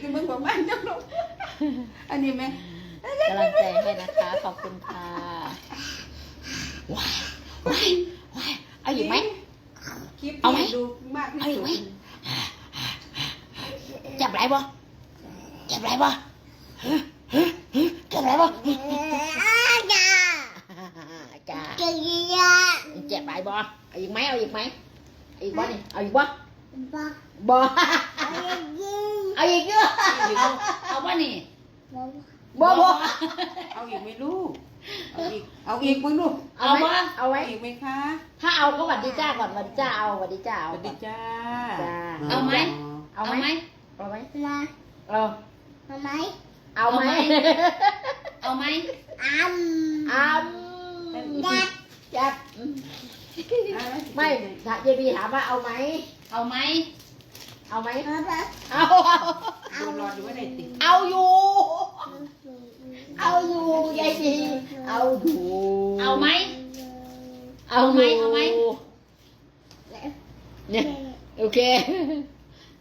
ทั้งประมาณทั้งลงอันนี้ไหมกำลังใจให้นะคะ ขอบคุณค่ะว้ายว้ายว้ายเอาอยู่ไหมคลิปเอาไหมที่ดูมากที่เอาอีสุกดไหมจับไรบ่จับไรบ่ฮะฮะฮะจับไรบ่จ้าเจ็บไรบ่เอาอีกไหมเอาอีกไหมเอาอีกบ่นี่เอาอีกบ่บ่ เอาอีกเยอะเอาบ่นี่บ่บ่เอาอีกไหมลูกเอาอีกเอาอีกมั้งลูกเอาไหมเอาไว้เอาอีกไหมคะ ถ้าเอาก็หวัดดีจ้าก่อนหวัดดีจ้าเอาหวัดดีจ้าสเอาวัสดีจ้าจ้าเอาไหมเอาไหมเอาไหมเอาเอาไหมเอาไหมเอาไหมอ้ำจับไม่ถ้าเจบีถามว่าเอาไหมเอาไหม เอาไหมเอาเอาดูรอดูว่าได้ติดเอาอยู่ เอาอยู่ยายบีเอาอยู่เอาไหมเอาเอาไหมเอาไหม เนี่ยโอเค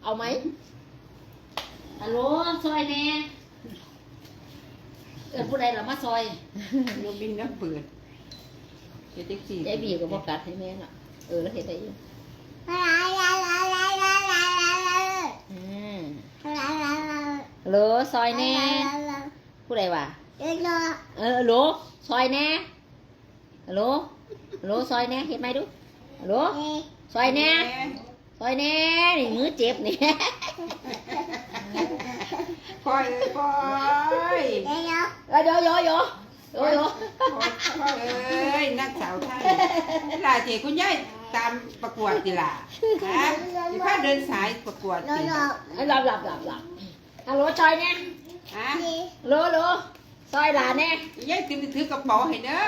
เอาไหมฮัลโหลซอยแน่เออผู้ใดล่ะมาซอยโรบินน้ำเปิดเจ็ดสิบสี่ยายบีก็บอกกัดให้แม่น่ะเออแล้วเห็นได้อยู่อืมฮัล โหลซอยแน่ผู้ใดวะเออฮัลโหลซอยแน่ฮัลโหลฮัลโหลซอยแน่เห็นไหมดูฮัลโหลซอยแน่ซอยแน่นี่มือเจ็บนี่คอยคอยเออโยโยโยโยโยคอยเอ้ยนักสาวไทยหลาเจคุณยายตามประกวดติล่ะฮะอีพ่อเดินสายประกวดติหลับหลับหลับหลับ ฮัลโหลซอยแน่ฮะฮัลโหลฮัลโหลซอยหลานแน่ยายติมถือกระเป๋าให้เด้อ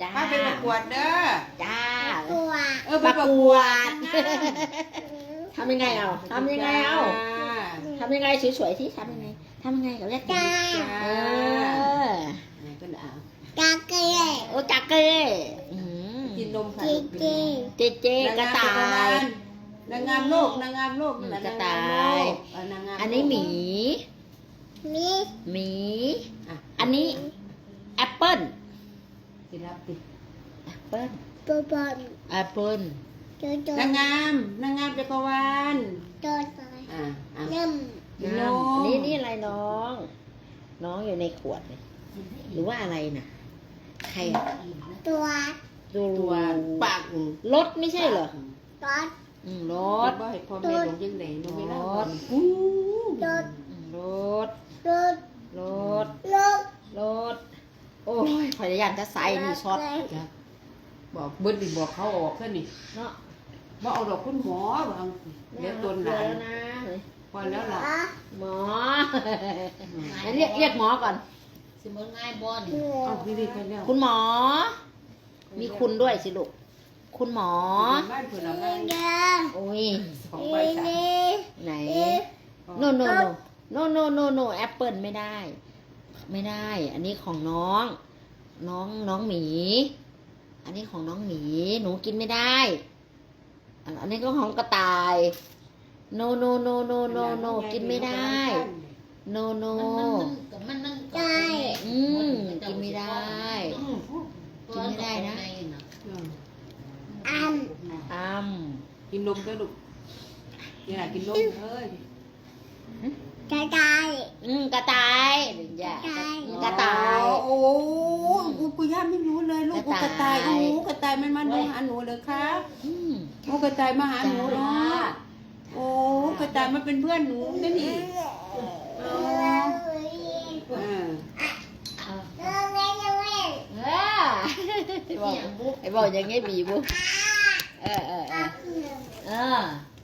จ้ามาไปประกวดเด้อจ้าเออไปประกวดทำยังไงเอาทำยังไงเอาจ้าทำยังไงสวยๆที่ทำยังไงทำยังไงกับเล็กดีจ้าเออก็เอาโอ้จักเก้อื้อหือกินนมค่ะเจเจกระต่าย นางงามโลกนางงามโลกกระต่ายอันนี้หมีหมีอันนี้แอปเปิ้ลติรับติแอปเปิ้ลแอปเปิ้ลนางงามนางงามจักรวาลอ่าอ่ากินนน้มำนี่นี่อะไรน้อง น้องอยู่ในขวดเลยหรือว่าอะไรน่ะ ใครอะดูตัว ปากรถไม่ใช่เหรอ อืมรรถถบ่ให้พ่อแม่ลงยังไงลงไม่ได้รถอู้อืมรถรถรถโอ้ยพยายามจะใส่นี่ช็อตบอกเบิ้ลดิบอกเขาออกซะนี่เนาะว่าเอาดอกคุณหมอบางเดี๋ยวตนหลานแล้วนะพอแล้วล่ะหมองั้นเรียกเรียกหมอก่อน สิเบิ่งง่ายบ่นี่เอาพี่ดีไปแล้วคุณหมอ มีคุณด้วยสิลูก คุณหมอ บ้านเพิ่นเอาบ้านโอ้ย สองใบสามไหน no no no no no no no แอปเปิลไม่ได้ ไม่ได้ อันนี้ของน้อง น้องน้องหมี อันนี้ของน้องหมี หนูกินไม่ได้ อันอันนี้ก็ของกระต่าย no no no no no no กินไม่ได้ no no มันมันมันอืมกินไม่ได้กินไม่ได้นะ อ้ำ กินนมด้วยลูกนี่แหละกินนมเอ้ยอืมกระต่ายอย่ากระต่าย โอ้กูกูย่าไม่รู้เลยลูกกูกระต่ายโอ้กระต่ายมันมาดูหาหนูเลยคะอืมโอ้กระต่ายมาหาหนูจ้าเนาะโอ้กระต่ายมาเป็นเพื่อนหนูนี่นี่อ๋ออ่าเออไอ้บอกไอ้บอกอย่างงี้บีบุเออเออเออ เ